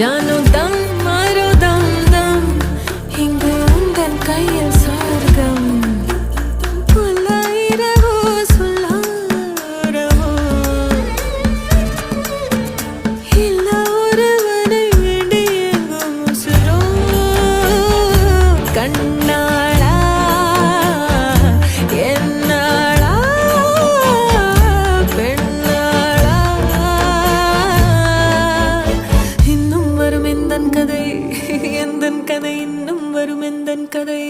ya no tan எந்தன் கதை இன்னும் வரும் எந்தன் கதை?